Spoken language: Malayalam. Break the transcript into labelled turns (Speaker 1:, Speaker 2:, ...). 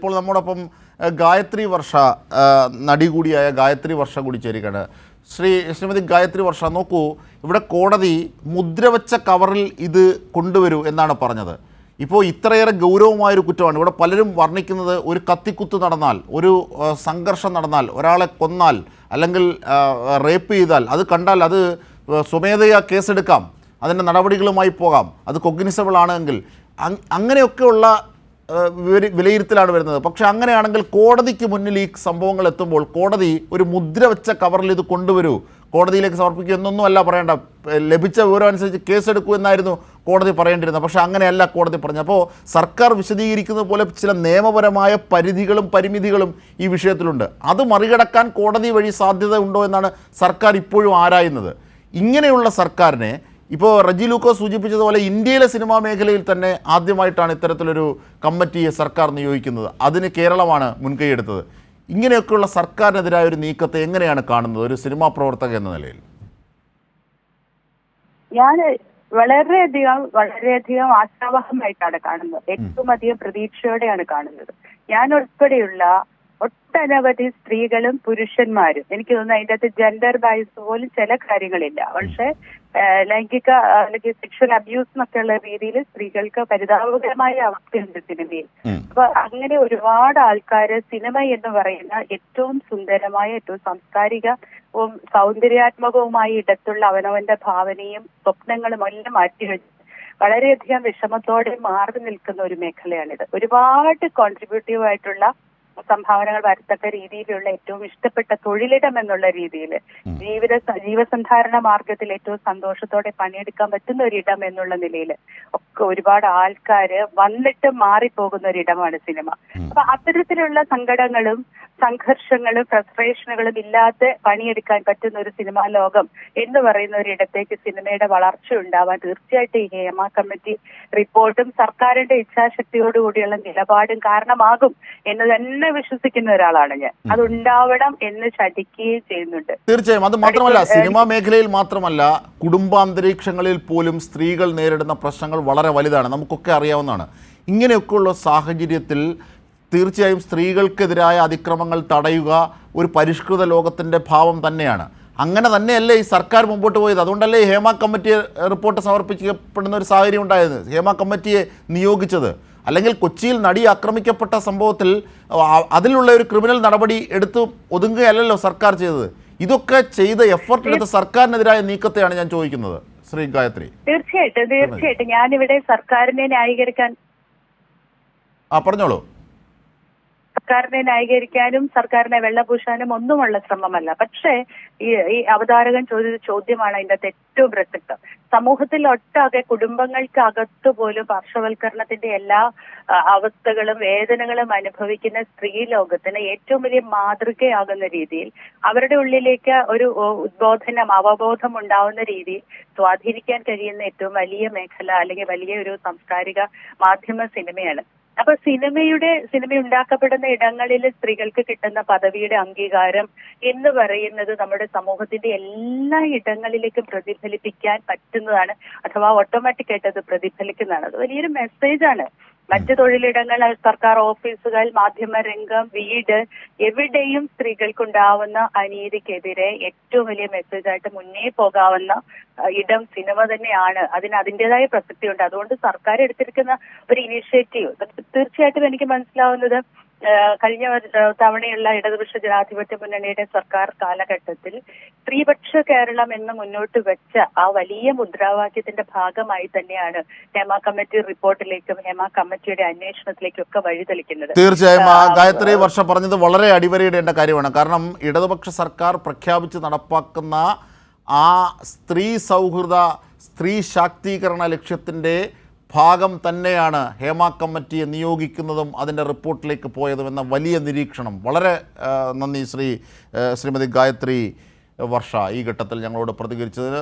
Speaker 1: ഇപ്പോൾ നമ്മോടൊപ്പം ഗായത്രി വർഷ നടി കൂടിയായ ഗായത്രി വർഷ കൂടി ചേരുകയാണ്. ശ്രീ ശ്രീമതി ഗായത്രി വർഷ നോക്കൂ ഇവിടെ കോടതി മുദ്രവച്ച കവറിൽ ഇത് കൊണ്ടുവരൂ എന്നാണ് പറഞ്ഞത്. ഇപ്പോൾ ഇത്രയേറെ ഗൗരവമായൊരു കുറ്റമാണ്. ഇവിടെ പലരും വർണിക്കുന്നത് ഒരു കത്തിക്കുത്ത് നടന്നാൽ ഒരു സംഘർഷം നടന്നാൽ ഒരാളെ കൊന്നാൽ അല്ലെങ്കിൽ റേപ്പ് ചെയ്താൽ അത് കണ്ടാൽ അത് സ്വമേധയാ കേസെടുക്കാം. അതിന്റെ നടപടികളുമായി പോകാം. അത് കൊഗ്നിസബിൾ ആണെങ്കിൽ അങ്- അങ്ങനെയൊക്കെയുള്ള വിലയിരുത്തലാണ് വരുന്നത്. പക്ഷെ അങ്ങനെയാണെങ്കിൽ കോടതിക്ക് മുന്നിൽ ഈ സംഭവങ്ങൾ എത്തുമ്പോൾ കോടതി ഒരു മുദ്ര വെച്ച കവറിൽ ഇത് കൊണ്ടുവരൂ. കോടതിയിലേക്ക് സമർപ്പിക്കുക എന്നൊന്നും അല്ല പറയേണ്ട ലഭിച്ച വിവരം അനുസരിച്ച് കേസെടുക്കൂ എന്നായിരുന്നു കോടതി പറയേണ്ടിരുന്നത് പക്ഷേ അങ്ങനെയല്ല കോടതി പറഞ്ഞു അപ്പോൾ സർക്കാർ വിശദീകരിക്കുന്നത് പോലെ ചില നിയമപരമായ പരിധികളും പരിമിതികളും ഈ വിഷയത്തിലുണ്ട്. അത് മറികടക്കാൻ കോടതി വഴി സാധ്യത ഉണ്ടോ എന്നാണ് സർക്കാർ ഇപ്പോഴും ആരായുന്നത്. ഇങ്ങനെയുള്ള സർക്കാരിനെ ഇപ്പോൾ റജി ലൂക്കോ സൂചിപ്പിച്ചതുപോലെ ഇന്ത്യയിലെ സിനിമാ മേഖലയിൽ തന്നെ ആദ്യമായിട്ടാണ് ഇത്തരത്തിലൊരു കമ്മിറ്റിയെ സർക്കാർ നിയോഗിക്കുന്നത്. അതിന് കേരളമാണ് മുൻകൈയെടുത്തത് ഇങ്ങനെയൊക്കെയുള്ള സർക്കാരിനെതിരായ ഒരു നീക്കത്തെ എങ്ങനെയാണ് കാണുന്നത്? ഒരു സിനിമാ പ്രവർത്തക എന്ന നിലയിൽ.
Speaker 2: ഞാൻ വളരെയധികം വളരെയധികം ആശാവഹമായിട്ടാണ് കാണുന്നത്. ഏറ്റവും അധികം പ്രതീക്ഷയോടെയാണ് കാണുന്നത്. ഞാൻ ഉൾപ്പെടെയുള്ള ഒട്ടനവധി സ്ത്രീകളും പുരുഷന്മാരും. എനിക്ക് തോന്നുന്നു അതിന്റെ അകത്ത് ജെൻഡർ ബൈസ് പോലും ചില കാര്യങ്ങളില്ല. പക്ഷെ ലൈംഗിക അല്ലെങ്കിൽ സെക്ഷൽ അബ്യൂസ് എന്നൊക്കെയുള്ള രീതിയിൽ സ്ത്രീകൾക്ക് പരിതാപകരമായ അവസ്ഥയുണ്ട് സിനിമയിൽ. അപ്പൊ അങ്ങനെ ഒരുപാട് ആൾക്കാർ സിനിമ എന്ന് പറയുന്ന ഏറ്റവും സുന്ദരമായ ഏറ്റവും സാംസ്കാരികവും സൗന്ദര്യാത്മകവുമായ ഇടത്തുള്ള അവനവന്റെ ഭാവനയും സ്വപ്നങ്ങളും എല്ലാം മാറ്റിവെച്ച് വളരെയധികം വിഷമത്തോടെ മാറി നിൽക്കുന്ന ഒരു മേഖലയാണിത്. ഒരുപാട് കോൺട്രിബ്യൂട്ടീവ് ആയിട്ടുള്ള സംഭാവനകൾ വരത്തക്ക രീതിയിലുള്ള ഏറ്റവും ഇഷ്ടപ്പെട്ട തൊഴിലിടം എന്നുള്ള രീതിയിൽ ജീവിത ജീവസന്ധാരണ മാർഗത്തിൽ ഏറ്റവും സന്തോഷത്തോടെ പണിയെടുക്കാൻ പറ്റുന്ന ഒരിടം എന്നുള്ള നിലയിൽ ഒക്കെ ഒരുപാട് ആൾക്കാര് വന്നിട്ട് മാറിപ്പോകുന്ന ഒരിടമാണ് സിനിമ. അപ്പൊ അത്തരത്തിലുള്ള സങ്കടങ്ങളും സംഘർഷങ്ങളും ഫ്രസ്ട്രേഷനുകളും ഇല്ലാതെ പണിയെടുക്കാൻ പറ്റുന്ന ഒരു സിനിമാ ലോകം എന്ന് പറയുന്ന ഒരിടത്തേക്ക് സിനിമയുടെ വളർച്ച ഉണ്ടാവാൻ തീർച്ചയായിട്ടും ഈ ഹേമ കമ്മിറ്റി റിപ്പോർട്ടും സർക്കാരിന്റെ ഇച്ഛാശക്തിയോടുകൂടിയുള്ള നിലപാടും കാരണമാകും എന്ന് തന്നെ വിശ്വസിക്കുന്ന ഒരാളാണ് ഞാൻ. അതുണ്ടാവണം എന്ന് ശഠിക്കുകയും ചെയ്യുന്നുണ്ട്.
Speaker 1: തീർച്ചയായും. അത് മാത്രമല്ല സിനിമാ മേഖലയിൽ മാത്രമല്ല കുടുംബാന്തരീക്ഷങ്ങളിൽ പോലും സ്ത്രീകൾ നേരിടുന്ന പ്രശ്നങ്ങൾ വളരെ വലുതാണ്. നമുക്കൊക്കെ അറിയാവുന്നതാണ്. ഇങ്ങനെയൊക്കെയുള്ള സാഹചര്യത്തിൽ തീർച്ചയായും സ്ത്രീകൾക്കെതിരായ അതിക്രമങ്ങൾ തടയുക ഒരു പരിഷ്കൃത ലോകത്തിന്റെ ഭാവം തന്നെയാണ്. അങ്ങനെ തന്നെയല്ലേ ഈ സർക്കാർ മുമ്പോട്ട് പോയത്? അതുകൊണ്ടല്ലേ ഹേമ കമ്മിറ്റി റിപ്പോർട്ട് സമർപ്പിക്കപ്പെടുന്ന ഒരു സാഹചര്യം ഉണ്ടായത്? ഹേമ കമ്മിറ്റിയെ നിയോഗിച്ചത്. അല്ലെങ്കിൽ കൊച്ചിയിൽ നടി ആക്രമിക്കപ്പെട്ട സംഭവത്തിൽ അതിലുള്ള ഒരു ക്രിമിനൽ നടപടി എടുത്ത് ഒതുങ്ങുകയല്ലല്ലോ സർക്കാർ ചെയ്തത്. ഇതൊക്കെ ചെയ്ത എഫർട്ട് എടുത്ത സർക്കാരിനെതിരായ നീക്കത്തെയാണ് ഞാൻ ചോദിക്കുന്നത് ശ്രീ ഗായത്രി.
Speaker 2: തീർച്ചയായിട്ടും തീർച്ചയായിട്ടും. ഞാനിവിടെ സർക്കാരിനെ ന്യായീകരിക്കാൻ
Speaker 1: ആ പറഞ്ഞോളൂ.
Speaker 2: സർക്കാരിനെ ന്യായീകരിക്കാനും സർക്കാരിനെ വെള്ളപൂശാനും ഒന്നുമുള്ള ശ്രമമല്ല. പക്ഷേ ഈ ഈ അവതാരകൻ ചോദിച്ച ചോദ്യമാണ് അതിന്റെ ഏറ്റവും പ്രസക്തം. സമൂഹത്തിൽ ഒട്ടാകെ കുടുംബങ്ങൾക്ക് അകത്ത് പോലും പാർശ്വവൽക്കരണത്തിന്റെ എല്ലാ അവസ്ഥകളും വേദനകളും അനുഭവിക്കുന്ന സ്ത്രീ ലോകത്തിന് ഏറ്റവും വലിയ മാതൃകയാകുന്ന രീതിയിൽ അവരുടെ ഉള്ളിലേക്ക് ഒരു ഉദ്ബോധനം അവബോധം ഉണ്ടാവുന്ന രീതിയിൽ സ്വാധീനിക്കാൻ കഴിയുന്ന ഏറ്റവും വലിയ മേഖല അല്ലെങ്കിൽ വലിയ ഒരു സാംസ്കാരിക മാധ്യമ സിനിമയാണ് അപ്പൊ സിനിമയുടെ സിനിമ ഉണ്ടാക്കപ്പെടുന്ന ഇടങ്ങളിൽ സ്ത്രീകൾക്ക് കിട്ടുന്ന പദവിയുടെ അംഗീകാരം എന്ന് പറയുന്നത് നമ്മുടെ സമൂഹത്തിന്റെ എല്ലാ ഇടങ്ങളിലേക്കും പ്രതിഫലിപ്പിക്കാൻ പറ്റുന്നതാണ്. അഥവാ ഓട്ടോമാറ്റിക് ആയിട്ട് അത് പ്രതിഫലിക്കുന്നതാണ്. അത് വലിയൊരു മെസ്സേജാണ് മറ്റ് തൊഴിലിടങ്ങൾ സർക്കാർ ഓഫീസുകൾ മാധ്യമ രംഗം വീട് എവിടെയും സ്ത്രീകൾക്കുണ്ടാവുന്ന അനീതിക്കെതിരെ ഏറ്റവും വലിയ മെസ്സേജായിട്ട് മുന്നേ പോകാവുന്ന ഇടം സിനിമ തന്നെയാണ്. അതിന് അതിന്റെതായ പ്രസക്തിയുണ്ട്. അതുകൊണ്ട് സർക്കാർ എടുത്തിരിക്കുന്ന ഒരു ഇനിഷ്യേറ്റീവ് തീർച്ചയായിട്ടും എനിക്ക് മനസ്സിലാവുന്നത് കഴിഞ്ഞ തവണയുള്ള ഇടതുപക്ഷ ജനാധിപത്യ മുന്നണിയുടെ സർക്കാർ കാലഘട്ടത്തിൽ സ്ത്രീപക്ഷ കേരളം എന്ന് മുന്നോട്ട് വെച്ച ആ വലിയ മുദ്രാവാക്യത്തിന്റെ ഭാഗമായി തന്നെയാണ് ഹേമ കമ്മിറ്റി റിപ്പോർട്ടിലേക്കും ഹേമ കമ്മിറ്റിയുടെ അന്വേഷണത്തിലേക്കും ഒക്കെ വഴിതെളിക്കുന്നത്.
Speaker 1: തീർച്ചയായും ഗായത്രി വർഷം പറഞ്ഞത് വളരെ അടിവരയിടേണ്ട കാര്യമാണ്. കാരണം ഇടതുപക്ഷ സർക്കാർ പ്രഖ്യാപിച്ച് നടപ്പാക്കുന്ന ആ സ്ത്രീ സൗഹൃദ സ്ത്രീ ശാക്തീകരണ ലക്ഷ്യത്തിന്റെ ഭാഗം തന്നെയാണ് ഹേമ കമ്മിറ്റിയെ നിയോഗിക്കുന്നതും അതിന്റെ റിപ്പോർട്ടിലേക്ക് പോയതും എന്ന വലിയ നിരീക്ഷണം. വളരെ നന്ദി ശ്രീ ശ്രീമതി ഗായത്രി വർഷ ഈ ഘട്ടത്തിൽ ഞങ്ങളോട് പ്രതികരിച്ചതിന്